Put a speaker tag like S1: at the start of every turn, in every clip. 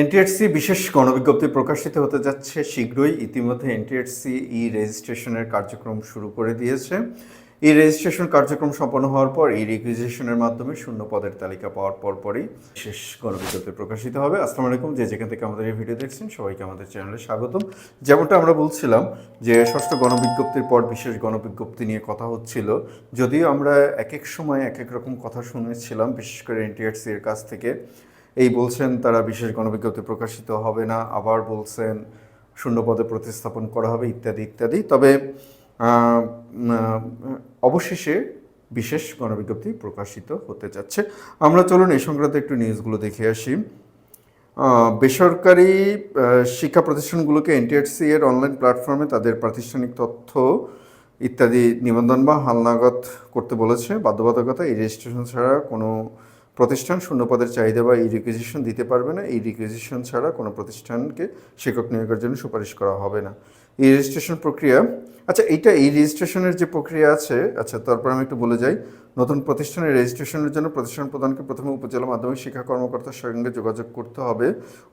S1: NTRC বিশেষ গণবিজ্ঞপ্তি প্রকাশিত হতে যাচ্ছে শীঘ্রই। ইতিমধ্যে এনটিআরসি ই রেজিস্ট্রেশনের কার্যক্রম শুরু করে দিয়েছে। ই রেজিস্ট্রেশন কার্যক্রম সম্পন্ন হওয়ার পর এই রিকুইজিশনের মাধ্যমে শূন্য পদের তালিকা পাওয়ার পর পরই বিশেষ গণবিজ্ঞপ্তি প্রকাশিত হবে। আসসালামু আলাইকুম, যে যেখান থেকে আমাদের এই ভিডিও দেখছেন, সবাইকে আমাদের চ্যানেলে স্বাগতম। যেমনটা আমরা বলছিলাম যে ষষ্ঠ গণবিজ্ঞপ্তির পর বিশেষ গণবিজ্ঞপ্তি নিয়ে কথা হচ্ছিল, যদিও আমরা এক এক সময় এক এক রকম কথা শুনেছিলাম, বিশেষ করে এনটিআরসি এর কাছ থেকে। এই বলছেন, তারা বিশেষ গণবিজ্ঞপ্তি প্রকাশিত হবে না, আবার বলছেন শূন্য পদে প্রতিস্থাপন করা হবে, ইত্যাদি ইত্যাদি। তবে অবশেষে বিশেষ গণবিজ্ঞপ্তি প্রকাশিত হতে যাচ্ছে। আমরা চলুন এই সংক্রান্ত একটু নিউজগুলো দেখে আসি। বেসরকারি শিক্ষা প্রতিষ্ঠানগুলোকে এনটিআরসি এর অনলাইন প্ল্যাটফর্মে তাদের প্রাতিষ্ঠানিক তথ্য, ইত্যাদি নিবন্ধন বা হালনাগত করতে বলেছে। বাধ্যবাধকতা এই রেজিস্ট্রেশন ছাড়া কোনো প্রতিষ্ঠান শূন্যপদের চাহিদা বা এই রিকুইজিশন দিতে পারবে না, এই রিকুইজিশন ছাড়া কোনো প্রতিষ্ঠানকে শিক্ষক নিয়োগের জন্য সুপারিশ করা হবে না। এই রেজিস্ট্রেশন প্রক্রিয়া আচ্ছা এইটা এই রেজিস্ট্রেশনের যে প্রক্রিয়া আছে আচ্ছা তারপর আমি একটু বলে যাই। নতুন প্রতিষ্ঠানের রেজিস্ট্রেশনের জন্য প্রতিষ্ঠান প্রদানকে প্রথমে উপজেলা মাধ্যমিক শিক্ষা কর্মকর্তার সঙ্গে যোগাযোগ করতে হবে।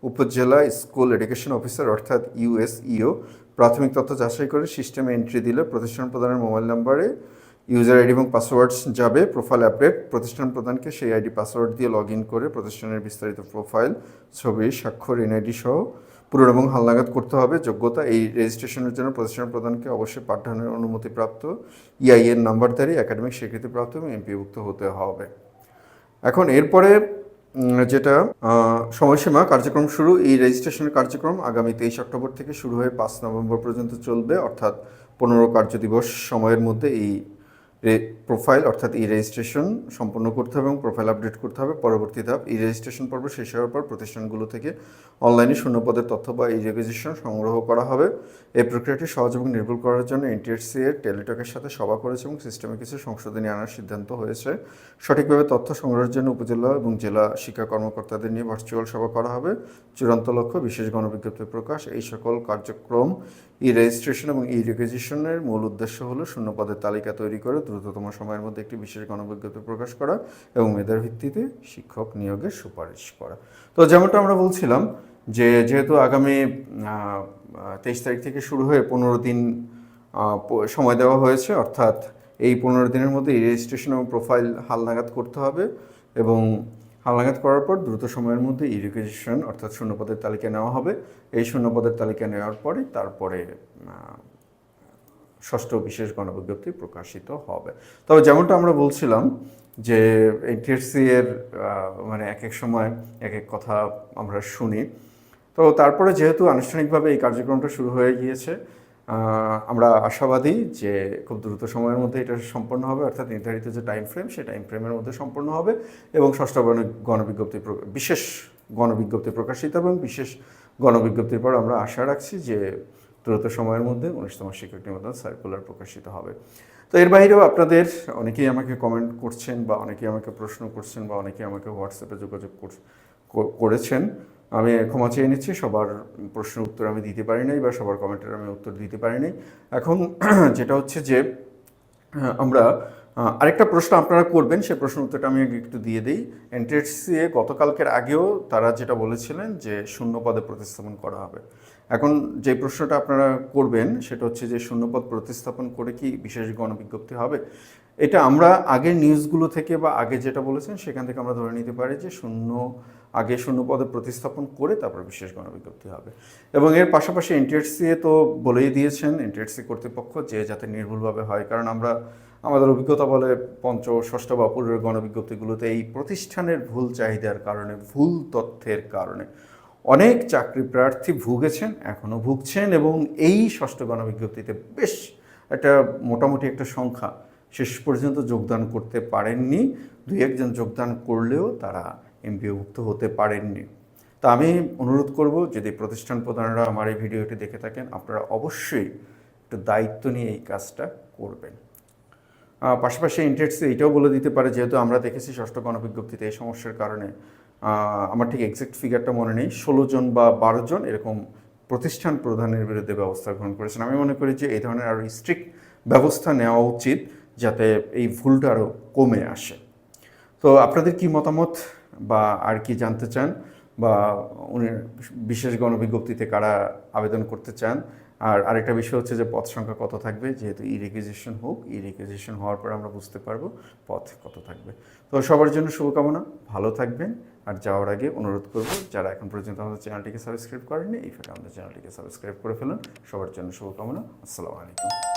S1: উপজেলা স্কুল এডুকেশন অফিসার, অর্থাৎ ইউএসইও প্রাথমিক তথ্য যাচাই করে সিস্টেমে এন্ট্রি দিলে প্রতিষ্ঠান প্রদানের মোবাইল নাম্বারে ইউজার আইডি এবং পাসওয়ার্ডস যাবে, প্রোফাইল আপডেট, প্রতিষ্ঠান প্রদানকে সেই আইডি পাসওয়ার্ড দিয়ে লগ ইন করে প্রতিষ্ঠানের বিস্তারিত প্রোফাইল, ছবি, স্বাক্ষর, এনআইডি সহ পূরণ এবং হালনাগাদ করতে হবে। যোগ্যতা, এই রেজিস্ট্রেশনের জন্য প্রতিষ্ঠান প্রদানকে অবশ্যই পাঠদানের অনুমতিপ্রাপ্ত। ইআইএন নাম্বারধারী একাডেমিক স্বীকৃতিপ্রাপ্ত এবং এমপিভুক্ত হতে হবে। এখন এরপরে যেটা সময়সীমা, কার্যক্রম শুরু। এই রেজিস্ট্রেশনের কার্যক্রম আগামী তেইশ অক্টোবর থেকে শুরু হয়ে পাঁচ নভেম্বর পর্যন্ত চলবে। অর্থাৎ পনেরো কার্যদিবস সময়ের মধ্যে এই প্রোফাইল অর্থাৎ ই রেজিস্ট্রেশন সম্পন্ন করতে হবে এবং প্রোফাইল আপডেট করতে হবে। পরবর্তী ধাপ ই রেজিস্ট্রেশন পর্ব শেষ হওয়ার পর প্রতিষ্ঠানগুলো থেকে অনলাইনে শূন্যপদের তথ্য বা ই রেজিস্ট্রেশন সংগ্রহ করা হবে। এই প্রক্রিয়াটি সহজ এবং নির্ভুল করার জন্য এনটিএসসি এর টেলিটকের সাথে সভা করেছে এবং সিস্টেমে কিছু সংশোধনী আনার সিদ্ধান্ত হয়েছে। সঠিকভাবে তথ্য সংগ্রহের জন্য উপজেলা এবং জেলা শিক্ষা কর্মকর্তাদের নিয়ে ভার্চুয়াল সভা করা হবে। চূড়ান্ত লক্ষ্য, বিশেষ গণবিজ্ঞপ্তি প্রকাশ, এই সকল কার্যক্রম ই রেজিস্ট্রেশন এবং ই রিকুইজিশনের মূল উদ্দেশ্য হলো শূন্য পদের তালিকা তৈরি করে দ্রুততম সময়ের মধ্যে একটি বিশেষ গণবিজ্ঞপ্তি প্রকাশ করা এবং মেধার ভিত্তিতে শিক্ষক নিয়োগের সুপারিশ করা। তো যেমনটা আমরা বলছিলাম যে যেহেতু আগামী তেইশ তারিখ থেকে শুরু হয়ে পনেরো দিন সময় দেওয়া হয়েছে, অর্থাৎ এই পনেরো দিনের মধ্যে রেজিস্ট্রেশন এবং প্রোফাইল হালনাগাদ করতে হবে এবং হালনাগাদ করার পর দ্রুত সময়ের মধ্যে ইরিগেশন অর্থাৎ শূন্যপদের তালিকা নেওয়া হবে। এই শূন্যপদের তালিকা নেওয়ার পরে তারপরে ষষ্ঠ বিশেষ গণবিজ্ঞপ্তি প্রকাশিত হবে। তবে যেমনটা আমরা বলছিলাম যে এনটিএসসি এর মানে এক এক সময় এক এক কথা আমরা শুনি। তো তারপরে যেহেতু আনুষ্ঠানিকভাবে এই কার্যক্রমটা শুরু হয়ে গিয়েছে আমরা আশাবাদী যে খুব দ্রুত সময়ের মধ্যে এটা সম্পন্ন হবে, অর্থাৎ নির্ধারিত যে টাইম ফ্রেম সেই টাইম ফ্রেমের মধ্যে সম্পন্ন হবে এবং ষষ্ঠ গণ- গণবিজ্ঞপ্তি বিশেষ গণবিজ্ঞপ্তি প্রকাশিত এবং বিশেষ গণবিজ্ঞপ্তির পর আমরা আশা রাখছি যে দ্রুত সময়ের মধ্যে উনিশতম শিক্ষক নিবন্ধন সার্কুলার প্রকাশিত হবে। তো এর বাইরেও আপনাদের অনেকেই আমাকে কমেন্ট করছেন বা অনেকেই আমাকে প্রশ্ন করছেন বা অনেকেই আমাকে হোয়াটসঅ্যাপে যোগাযোগ করেছেন। আমি ক্ষমা চেয়ে নিচ্ছি, সবার প্রশ্নের উত্তর আমি দিতে পারি নাই বা সবার কমেন্টের আমি উত্তর দিতে পারি নাই। এখন যেটা হচ্ছে যে, আমরা, আরেকটা প্রশ্ন আপনারা করবেন সেই প্রশ্ন উত্তরটা আমি একটু দিয়ে দিই। এনটিএসসি এ গতকালকের আগেও তারা যেটা বলেছিলেন যে শূন্য পদে প্রতিস্থাপন করা হবে। এখন যে প্রশ্নটা আপনারা করবেন, সেটা হচ্ছে যে, শূন্যপদ প্রতিস্থাপন করে কি বিশেষ গণবিজ্ঞপ্তি হবে? এটা আমরা আগের নিউজগুলো থেকে বা আগে যেটা বলেছেন, সেখান থেকে আমরা ধরে নিতে পারি যে, শূন্য আগে শূন্য পদে প্রতিস্থাপন করে তারপর বিশেষ গণবিজ্ঞপ্তি হবে। এবং এর পাশাপাশি এনটিএসসি তো বলেই দিয়েছেন এনটিএসসি কর্তৃপক্ষ যে যাতে নির্ভুলভাবে হয়, কারণ আমরা, আমাদের অভিজ্ঞতা বলে পঞ্চ, ষষ্ঠ বা পূর্বের গণবিজ্ঞপ্তিগুলোতে এই প্রতিষ্ঠানের ভুল চাহিদার কারণে, ভুল তথ্যের কারণে অনেক চাকরি প্রার্থী ভুগেছেন এখনও ভুগছেন এবং এই ষষ্ঠ গণবিজ্ঞপ্তিতে বেশ একটা মোটামুটি একটা সংখ্যা শেষ পর্যন্ত যোগদান করতে পারেননি। দুই একজন যোগদান করলেও তারা এমপিওভুক্ত হতে পারেননি। তা আমি অনুরোধ করব, যদি প্রতিষ্ঠান প্রধানরা আমার এই ভিডিওটি দেখে থাকেন, আপনারা অবশ্যই একটু দায়িত্ব নিয়ে এই কাজটা করবেন। পাশাপাশি ইন্টারেক্টসে এটাও বলে দিতে পারে, যেহেতু আমরা দেখেছি ষষ্ঠ গণবিজ্ঞপ্তিতে এই সমস্যার কারণে। আমার ঠিক এক্সাক্ট ফিগারটা মনে নেই, ষোলো জন বা বারো জন এরকম প্রতিষ্ঠান প্রধানের বিরুদ্ধে ব্যবস্থা গ্রহণ করেছেন। আমি মনে করি যে এই ধরনের আরও স্ট্রিক্ট ব্যবস্থা নেওয়া উচিত, যাতে এই ভুলটা আরও কমে আসে। তো আপনাদের কি মতামত? বা আর কি জানতে চান বা উনি বিশেষ গণবিজ্ঞপ্তিতে কারা আবেদন করতে চান। আর আরেকটা বিষয় হচ্ছে যে পথ সংখ্যা কত থাকবে? যেহেতু ই রেকুইজিশন হোক ই রেকুইজিশন হওয়ার পর আমরা বুঝতে পারব পথ কত থাকবে। তো সবার জন্য শুভকামনা, ভালো থাকবেন। আর যাওয়ার আগে অনুরোধ করব, যারা এখন পর্যন্ত আমাদের চ্যানেলটিকে সাবস্ক্রাইব করেনি এই ফাঁকে আমাদের চ্যানেলটিকে সাবস্ক্রাইব করে ফেলুন। সবার জন্য শুভকামনা, আসসালামু আলাইকুম।